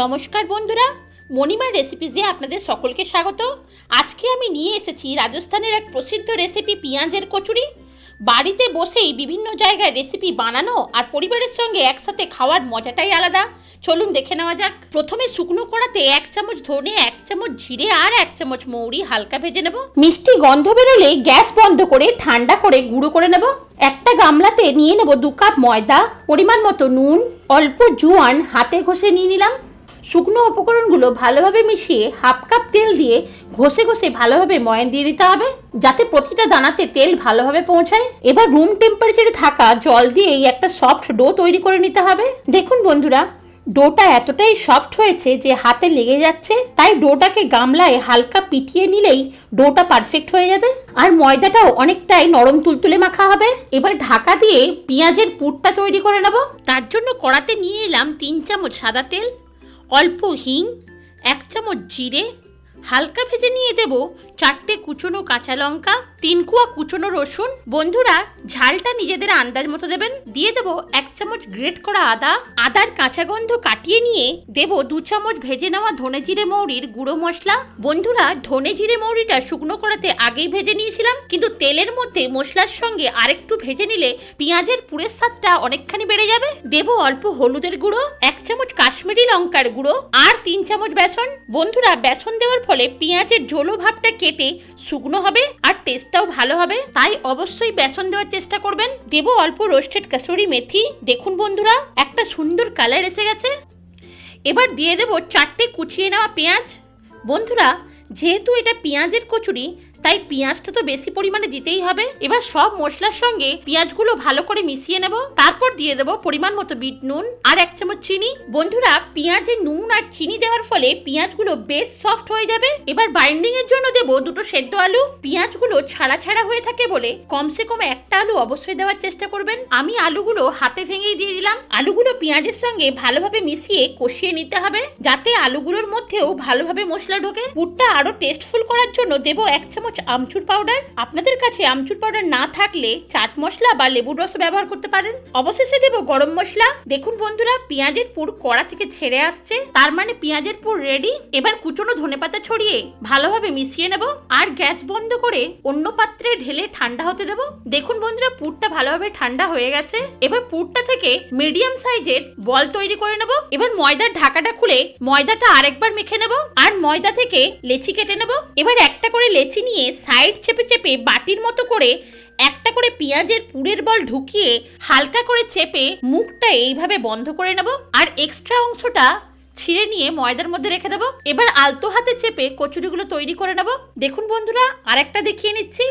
নমস্কার বন্ধুরা, মণিমার রেসিপিজে আপনাদের সকলকে স্বাগত। আজকে আমি নিয়ে এসেছি রাজস্থানের এক প্রসিদ্ধ রেসিপি পেঁয়াজের কচুরি। বাড়িতে বসেই বিভিন্ন জায়গায় রেসিপি বানানো আর পরিবারের সঙ্গে একসাথে খাওয়ার মজাটাই আলাদা। চলুন দেখে নেওয়া যাক। প্রথমে শুকনো কড়াতে এক চামচ ধনে, এক চামচ জিরে আর এক চামচ মৌরি হালকা ভেজে নেব। মিষ্টি গন্ধ বেরোলে গ্যাস বন্ধ করে ঠান্ডা করে গুঁড়ো করে নেব। একটা গামলাতে নিয়ে নেব দু কাপ ময়দা, পরিমাণ মতো নুন, অল্প জোয়ান, হাতে ঘষে নিয়ে নিলাম। শুকনো উপকরণগুলো ভালোভাবে মিশিয়ে হাফ কাপ তেল দিয়ে ঘষে ঘষে ভালোভাবে ময়ান দিয়ে দিতে হবে, যাতে প্রতিটা দানাতে তেল ভালোভাবে পৌঁছায়। এবার রুম টেম্পারেচারে থাকা জল দিয়ে একটা সফট ডো তৈরি করে নিতে হবে। দেখুন বন্ধুরা ডোটা এতটাই সফট হয়েছে যে হাতে লেগে যাচ্ছে, তাই ডোটাকে গামলায় হালকা পিটিয়ে নিলেই ডোটা পারফেক্ট হয়ে যাবে। আর ময়দাটাও অনেকটাই নরম তুলতুলে মাখা হবে। এবার ঢাকা দিয়ে পেঁয়াজের পুরটা তৈরি করে নেব। তার জন্য কড়াতে নিয়ে এলাম তিন চামচ সাদা তেল অল্প হিং এক চামচ জিরে হালকা ভেজে নিয়ে দেব চারটে কুচনো কাঁচা লঙ্কা, তিন কুয়া কুচনো রসুন। বন্ধুরা, ঝালটা নিজেদের আন্দাজ মতো দেবেন। দিয়ে দেব এক চামচ গ্রেট করা আদা। আদার কাঁচা গন্ধ কাটিয়ে নিয়ে দেব দু চামচ ভেজে নেওয়া ধনে জিরে মৌরির গুঁড়ো মশলা। বন্ধুরা, ধনে জিরে মৌরিটা শুকনো করাতে আগেই ভেজে নিয়েছিলাম, কিন্তু তেলের মধ্যে মশলার সঙ্গে আরেকটু ভেজে নিলে পেঁয়াজের পুরের স্বাদটা অনেকখানি বেড়ে যাবে। দেব অল্প হলুদের গুঁড়ো, এক চামচ কাশ্মীরি লঙ্কার গুঁড়ো আর তিন চামচ বেসন। বন্ধুরা, বেসন দেওয়ার ফলে পেঁয়াজের ঝোলো ভাবটা কেটে শুকনো হবে আর টেস্টটাও ভালো হবে। তাই অবশ্যই বেসন দেওয়ার চেষ্টা করবেন। দেব অল্প রোস্টেড কাসুরি মেথি। দেখুন বন্ধুরা, একটা সুন্দর কালার এসে গেছে। এবার দিয়ে দেব চারটে কুচিয়ে নেওয়া পেঁয়াজ। বন্ধুরা, যেহেতু এটা পেঁয়াজের কচুরি তাই পেঁয়াজটা তো বেশি পরিমাণে দিতেই হবে। এবার সব মশলার সঙ্গে পেঁয়াজগুলো ভালো করে মিশিয়ে নেব। তারপর দিয়ে দেব পরিমাণ মতো বিট নুন আর এক চামচ চিনি। বন্ধুরা, পেঁয়াজে নুন আর চিনি দেওয়ার ফলে পেঁয়াজগুলো বেশ সফট হয়ে যাবে। এবার বাইন্ডিং এর জন্য দেব দুটো সেদ্ধ আলু। পেঁয়াজগুলো ছাড়া ছাড়া হয়ে থাকে বলে কমসে কম একটা আলু অবশ্যই দেওয়ার চেষ্টা করবেন। আমি আলুগুলো হাতে ভেঙেই দিয়ে দিলাম। আলুগুলো পেঁয়াজের সঙ্গে ভালোভাবে মিশিয়ে কষিয়ে নিতে হবে যাতে আলুগুলোর মধ্যেও ভালোভাবে মশলা ঢোকে। পুরটা আরও টেস্টফুল করার জন্য দেব এক চামচ আমচুর পাউডার আপনাদের কাছে আমচুর পাউডার না থাকলে চাট মশলা বা লেবুর রস ব্যবহার করতে পারেন। অবশেষে দেব গরম মশলা। দেখুন বন্ধুরা, পেঁয়াজের পুর কড়া থেকে ছেড়ে আসছে। তার মানে পেঁয়াজের পুর রেডি এবার কুচনো ধনেপাতা ছড়িয়ে ভালোভাবে মিশিয়ে নেব। আর গ্যাস বন্ধ করে অন্য পাত্রে ঢেলে ঠান্ডা হতে দেব। দেখুন বন্ধুরা, পুরটা ভালোভাবে ঠান্ডা হয়ে গেছে। এবার পুরটা থেকে মিডিয়াম সাইজের বল তৈরি করে নেব। এবার ময়দার ঢাকাটা খুলে ময়দাটা আরেকবার মেখে নেব। আর ময়দা থেকে লেচি কেটে নেব। এবার একটা করে লেচি নিয়ে সাইড চেপে চেপে বাটির মতো করে একটা করে পেঁয়াজের পুরের বল ঢুকিয়ে হালকা করে চেপে মুখটা এইভাবে বন্ধ করে নেব আর এক্সট্রা অংশটা ছিঁড়ে নিয়ে ময়দার মধ্যে রেখে দেবো। এবার আলতো হাতে চেপে কচুরিগুলো তৈরি করে নেব। দেখুন বন্ধুরা আরেকটা দেখিয়ে নিচ্ছি।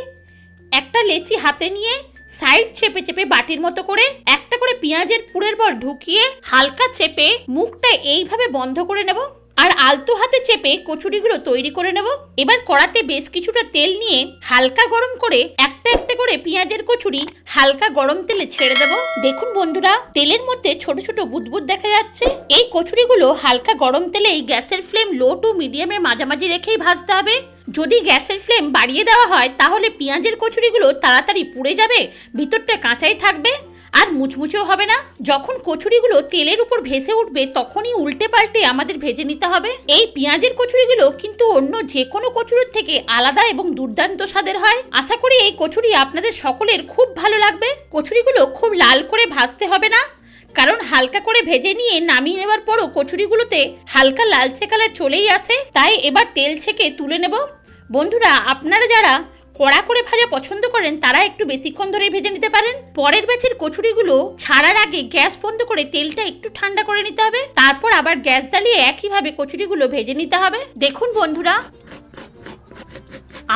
একটা লেচি হাতে নিয়ে সাইড চেপে চেপে বাটির মতো করে একটা করে পেঁয়াজের পুরের বল ঢুকিয়ে হালকা চেপে মুখটা এইভাবে বন্ধ করে নেব। আর আলতো হাতে চেপে কচুরিগুলো তৈরি করে নেব। এবার কড়াতে বেশ কিছুটা তেল নিয়ে হালকা গরম করে একটা একটা করে পেঁয়াজের কচুরি হালকা গরম তেলে ছেড়ে দেব। দেখুন বন্ধুরা, তেলের মধ্যে ছোট ছোট বুদবুদ দেখা যাচ্ছে। এই কচুরিগুলো হালকা গরম তেলেই গ্যাসের ফ্লেম লো টু মিডিয়ামের মাঝামাঝি রেখেই ভাজতে হবে। যদি গ্যাসের ফ্লেম বাড়িয়ে দেওয়া হয়, তাহলে পেঁয়াজের কচুরিগুলো তাড়াতাড়ি পুড়ে যাবে, ভিতরটা কাঁচাই থাকবে। আর মুচমুচেও হবে না। যখন কচুরিগুলো তেলের উপর ভেসে উঠবে, তখনই উল্টে পাল্টে আমাদের ভেজে নিতে হবে। এই পেঁয়াজের কচুরিগুলো কিন্তু অন্য যে কোনো কচুরির থেকে আলাদা এবং দুর্দান্ত স্বাদের হয়। আশা করি এই কচুরি আপনাদের সকলের খুব ভালো লাগবে। কচুরিগুলো খুব লাল করে ভাজতে হবে না, কারণ হালকা করে ভেজে নিয়ে নামিয়ে নেওয়ার পরও কচুরিগুলোতে হালকা লালচে কালার চলেই আসে। তাই এবার তেল ছেঁকে তুলে নেব। বন্ধুরা, আপনারা যারা কড়া করে ভাজা পছন্দ করেন, তারা একটু বেশিক্ষণ ধরে ভেজে নিতে পারেন। পরের ব্যাচের কচুরিগুলো ছাড়ার আগে গ্যাস বন্ধ করে তেলটা একটু ঠান্ডা করে নিতে হবে। তারপর আবার গ্যাস জ্বালিয়ে একইভাবে কচুরিগুলো ভেজে নিতে হবে। দেখুন বন্ধুরা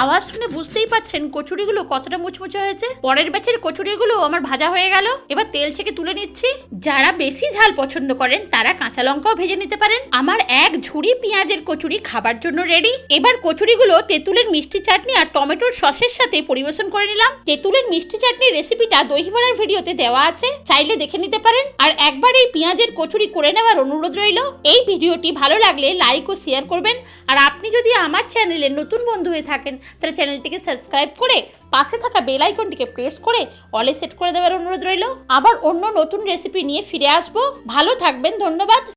আওয়াজ শুনে বুঝতেই পারছেন কচুরিগুলো কতটা মুচমুচে হয়েছে। পরের ব্যাচের কচুরিগুলো আমার ভাজা হয়ে গেল। এবার তেল থেকে তুলে নিচ্ছি। যারা বেশি ঝাল পছন্দ করেন, তারা কাঁচা লঙ্কাও ভেজে নিতে পারেন। আমার এক ঝুড়ি পেঁয়াজের কচুরি খাবার জন্য রেডি এবার কচুরিগুলো তেঁতুলের মিষ্টি চাটনি আর টমেটোর সসের সাথে পরিবেশন করে নিলাম। তেঁতুলের মিষ্টি চাটনির রেসিপিটা দহি ভরার ভিডিওতে দেওয়া আছে। চাইলে দেখে নিতে পারেন। আর একবার এই পেঁয়াজের কচুরি করে নেওয়ার অনুরোধ রইল। এই ভিডিওটি ভালো লাগলে লাইক ও শেয়ার করবেন। আর আপনি যদি আমার চ্যানেলে নতুন বন্ধু হয়ে থাকেন তাহলে চ্যানেলটিকে সাবস্ক্রাইব করে পাশে থাকা বেল আইকনটিকে প্রেস করে অলে সেট করে দেওয়ার অনুরোধ রইল। আবার অন্য নতুন রেসিপি নিয়ে ফিরে আসব। ভালো থাকবেন, ধন্যবাদ।